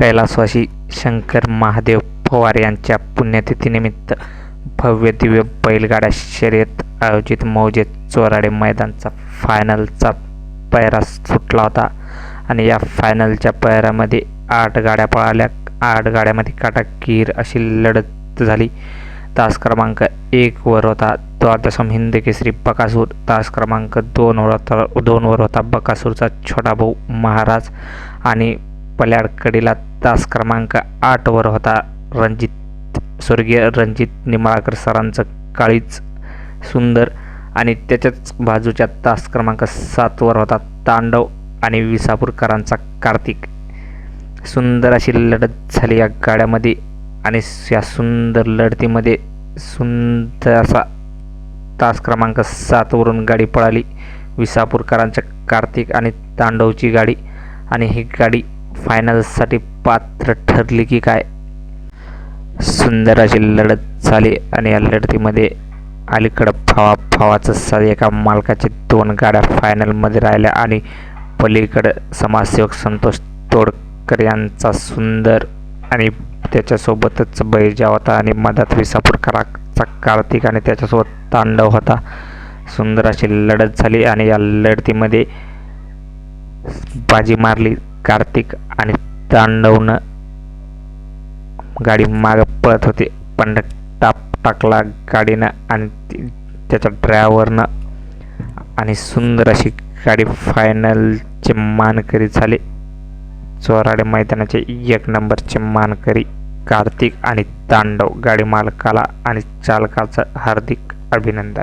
कैलासवासी शंकर महादेव पवार यांच्या पुण्यतिथीनिमित्त भव्य दिव्य बैलगाड्या शर्यत आयोजित मौजे चोराडे मैदानचा फायनलचा पैरा सुटला होता. आणि या फायनलच्या पैरामध्ये आठ गाड्या पळाल्या. आठ गाड्यामध्ये काटाकीर अशी लढत झाली. तास क्रमांक एकवर होता द्वादशम हिंद केसरी बकासूर. तास क्रमांक दोनवर होता दोनवर होता बकासूरचा छोटा भाऊ महाराज. आणि पल्याडकडीला तास क्रमांक आठवर होता रणजित. स्वर्गीय रणजित निमाळकर सरांचं काळीच सुंदर आणि त्याच्याच बाजूच्या तास क्रमांक सातवर होता तांडव आणि विसापूरकरांचा कार्तिक. सुंदर अशी लढत झाली या गाड्यामध्ये आणि या सुंदर लढतीमध्ये सुंदर असा तास क्रमांक सातवरून गाडी पळाली. विसापूरकरांच्या कार्तिक आणि तांडवची गाडी आणि ही गाडी फायनलसाठी पात्र ठरली की काय? सुंदर अशी लढत झाली आणि या लढतीमध्ये अलीकडं फावा फावाचं सा एका मालकाचे दोन गाड्या फायनलमध्ये राहिल्या आणि पलीकडं समाजसेवक संतोष तोडकर यांचा सुंदर आणि त्याच्यासोबतच बैजा होता आणि मधात विसापूरकराचा कार्तिक आणि त्याच्यासोबत तांडव होता. सुंदर अशी लढत झाली आणि या लढतीमध्ये बाजी मारली. कार्तिक आणि तांडवनं गाडी मागं पळत होती. पण टाप टाकला गाडीनं आणि त्याच्या ड्रायव्हरनं आणि सुंदर अशी गाडी फायनलचे मानकरी झाले. चोराडे मैदानाचे एक नंबरचे मानकरी कार्तिक आणि तांडव. गाडी मालकाला आणि चालकाचं हार्दिक अभिनंदन.